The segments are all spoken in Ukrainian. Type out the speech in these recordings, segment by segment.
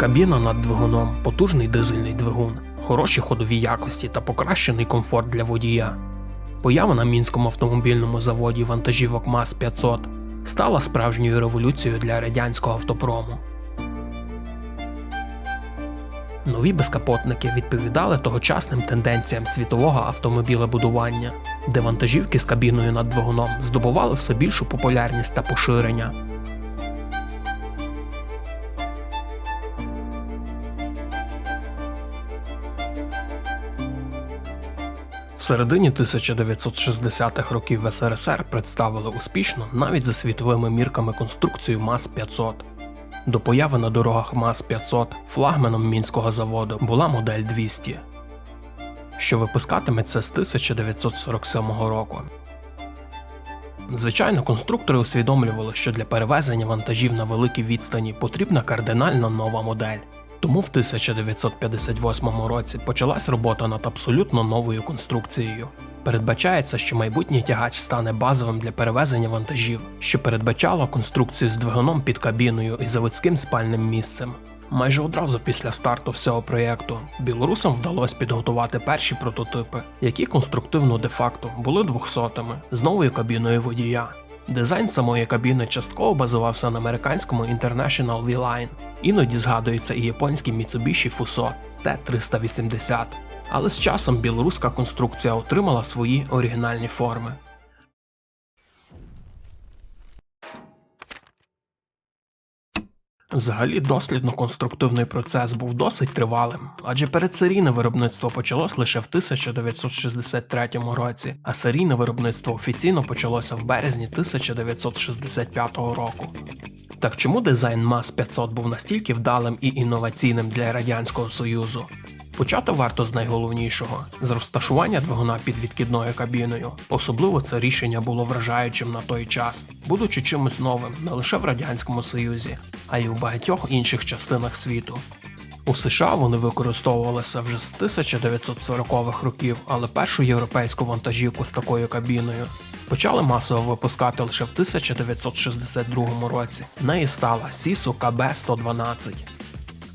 Кабіна над двигуном, потужний дизельний двигун, хороші ходові якості та покращений комфорт для водія. Поява на мінському автомобільному заводі вантажівок МАЗ-500 стала справжньою революцією для радянського автопрому. Нові безкапотники відповідали тогочасним тенденціям світового автомобілебудування, де вантажівки з кабіною над двигуном здобували все більшу популярність та поширення. Середині 1960-х років СРСР представили успішно навіть за світовими мірками конструкцію МАЗ-500. До появи на дорогах МАЗ-500 флагманом мінського заводу була модель 200, що випускатиметься з 1947 року. Звичайно, конструктори усвідомлювали, що для перевезення вантажів на великій відстані потрібна кардинально нова модель. Тому в 1958 році почалась робота над абсолютно новою конструкцією. Передбачається, що майбутній тягач стане базовим для перевезення вантажів, що передбачало конструкцію з двигуном під кабіною і заводським спальним місцем. Майже одразу після старту всього проєкту білорусам вдалося підготувати перші прототипи, які конструктивно де-факто були двохсотими з новою кабіною водія. Дизайн самої кабіни частково базувався на американському International V-Line, іноді згадується і японський Mitsubishi Fuso T380, але з часом білоруська конструкція отримала свої оригінальні форми. Взагалі дослідно-конструктивний процес був досить тривалим, адже передсерійне виробництво почалось лише в 1963 році, а серійне виробництво офіційно почалося в березні 1965 року. Так чому дизайн МАЗ 500 був настільки вдалим і інноваційним для Радянського Союзу? Почати варто з найголовнішого з розташування двигуна під відкидною кабіною. Особливо це рішення було вражаючим на той час, будучи чимось новим не лише в Радянському Союзі, а й у багатьох інших частинах світу. У США вони використовувалися вже з 1940-х років, але першу європейську вантажівку з такою кабіною почали масово випускати лише в 1962 році. Нею стала Сісу КБ-112.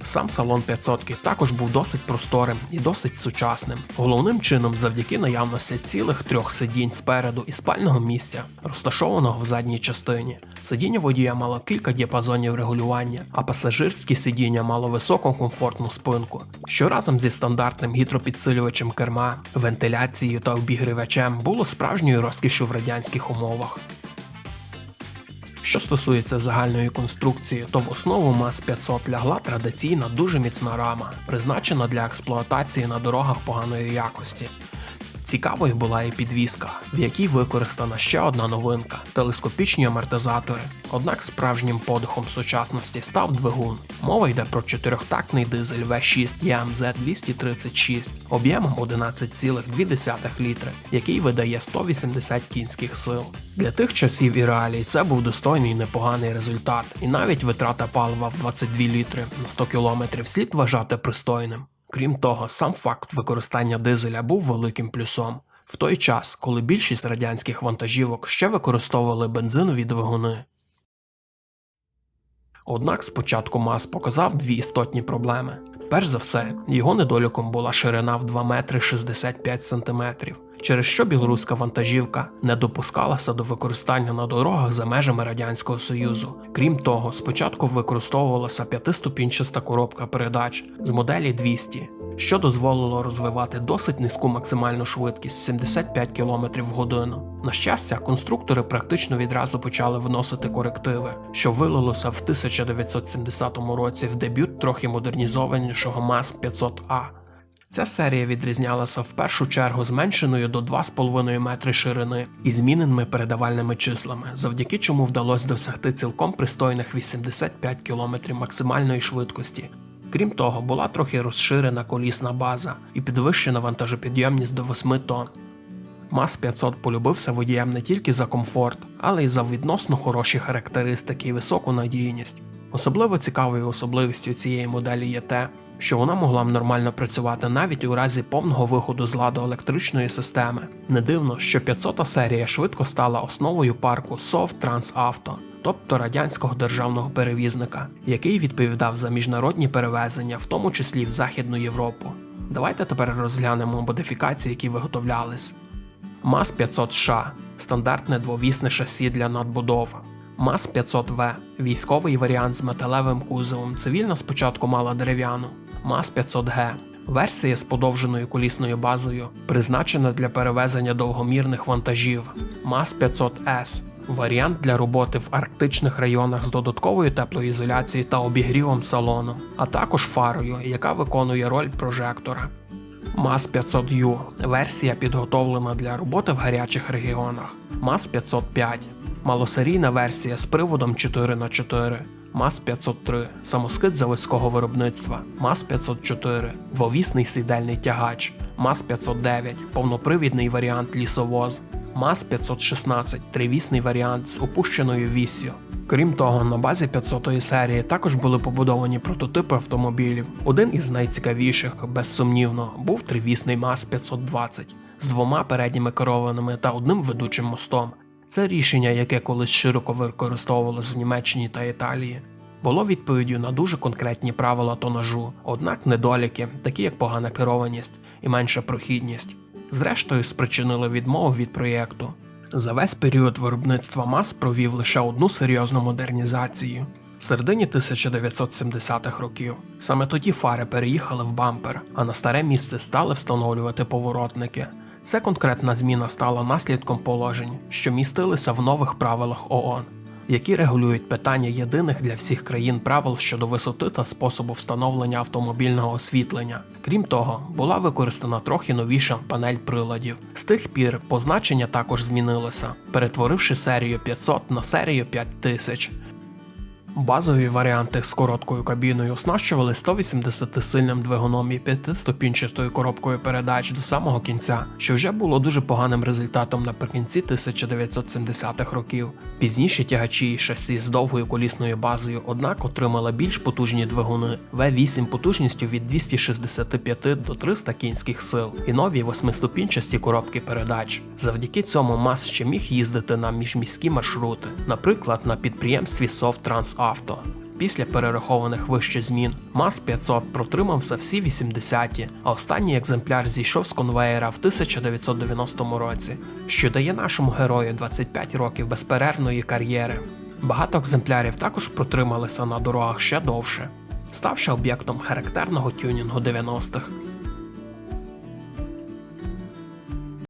Сам салон 500 також був досить просторим і досить сучасним, головним чином завдяки наявності цілих трьох сидінь спереду і спального місця, розташованого в задній частині. Сидіння водія мало кілька діапазонів регулювання, а пасажирське сидіння мало високу комфортну спинку, що разом зі стандартним гідропідсилювачем керма, вентиляцією та обігрівачем було справжньою розкішю в радянських умовах. Що стосується загальної конструкції, то в основу МАЗ-500 лягла традиційна дуже міцна рама, призначена для експлуатації на дорогах поганої якості. Цікавою була і підвіска, в якій використана ще одна новинка телескопічні амортизатори. Однак справжнім подихом сучасності став двигун. Мова йде про чотирьохтактний дизель V6 EMZ 236 об'ємом 11,2 літри, який видає 180 кінських сил. Для тих часів і реалій це був достойний непоганий результат, і навіть витрата палива в 22 літри на 100 км слід вважати пристойним. Крім того, сам факт використання дизеля був великим плюсом. В той час, коли більшість радянських вантажівок ще використовували бензинові двигуни. Однак спочатку МАЗ показав дві істотні проблеми. Перш за все, його недоліком була ширина в 2 метри 65 сантиметрів, через що білоруська вантажівка не допускалася до використання на дорогах за межами Радянського Союзу. Крім того, спочатку використовувалася п'ятиступінчаста коробка передач з моделі 200, що дозволило розвивати досить низьку максимальну швидкість 75 км в годину. На щастя, конструктори практично відразу почали вносити корективи, що вилилося в 1970 році в дебют трохи модернізованішого МАЗ 500А. Ця серія відрізнялася в першу чергу зменшеною до 2,5 метри ширини і зміненими передавальними числами, завдяки чому вдалося досягти цілком пристойних 85 км максимальної швидкості. Крім того, була трохи розширена колісна база і підвищена вантажопідйомність до 8 тонн. МАЗ 500 полюбився водіям не тільки за комфорт, але й за відносно хороші характеристики і високу надійність. Особливо цікавою особливістю цієї моделі є те, що вона могла б нормально працювати навіть у разі повного виходу з ладу електричної системи. Не дивно, що 500 серія швидко стала основою парку SOV Transauto, тобто радянського державного перевізника, який відповідав за міжнародні перевезення, в тому числі в Західну Європу. Давайте тепер розглянемо модифікації, які виготовлялись. МАЗ 500 США стандартне двовісне шасі для надбудов. МАЗ 500 В військовий варіант з металевим кузовом. Цивільна спочатку мала дерев'яну. МАЗ 500 Г версія з подовженою колісною базою, призначена для перевезення довгомірних вантажів. МАЗ 500 С варіант для роботи в арктичних районах з додатковою теплоізоляцією та обігрівом салону, а також фарою, яка виконує роль прожектора. МАЗ 500 u версія підготовлена для роботи в гарячих регіонах. МАЗ 505 малосерійна версія з приводом 4х4. МАЗ 503 самоскид заводського виробництва. МАЗ 504 двовісний сідельний тягач. МАЗ 509 повнопривідний варіант лісовоз. МАЗ 516 тривісний варіант з опущеною вісю. Крім того, на базі 500 серії також були побудовані прототипи автомобілів. Один із найцікавіших, безсумнівно, був тривісний МАЗ 520 з двома передніми керованими та одним ведучим мостом. Це рішення, яке колись широко використовувалось в Німеччині та Італії, було відповіддю на дуже конкретні правила тонажу, однак недоліки, такі як погана керованість і менша прохідність, зрештою спричинили відмову від проєкту. За весь період виробництва МАЗ провів лише одну серйозну модернізацію. В середині 1970-х років саме тоді фари переїхали в бампер, а на старе місце стали встановлювати поворотники. Це конкретна зміна стала наслідком положень, що містилися в нових правилах ООН, які регулюють питання єдиних для всіх країн правил щодо висоти та способу встановлення автомобільного освітлення. Крім того, була використана трохи новіша панель приладів. З тих пір позначення також змінилося, перетворивши серію 500 на серію 5000. Базові варіанти з короткою кабіною оснащували 180-сильним двигуном і 5-ступінчатою коробкою передач до самого кінця, що вже було дуже поганим результатом наприкінці 1970-х років. Пізніші тягачі і шасі з довгою колісною базою, однак отримали більш потужні двигуни V8 потужністю від 265 до 300 кінських сил і нові восьмиступінчасті коробки передач. Завдяки цьому МАЗ ще міг їздити на міжміські маршрути, наприклад, на підприємстві Софтранс Авто. Після перерахованих вище змін МАЗ 500 протримався всі 80-ті, а останній екземпляр зійшов з конвеєра в 1990 році, що дає нашому герою 25 років безперервної кар'єри. Багато екземплярів також протрималися на дорогах ще довше, ставши об'єктом характерного тюнінгу 90-х.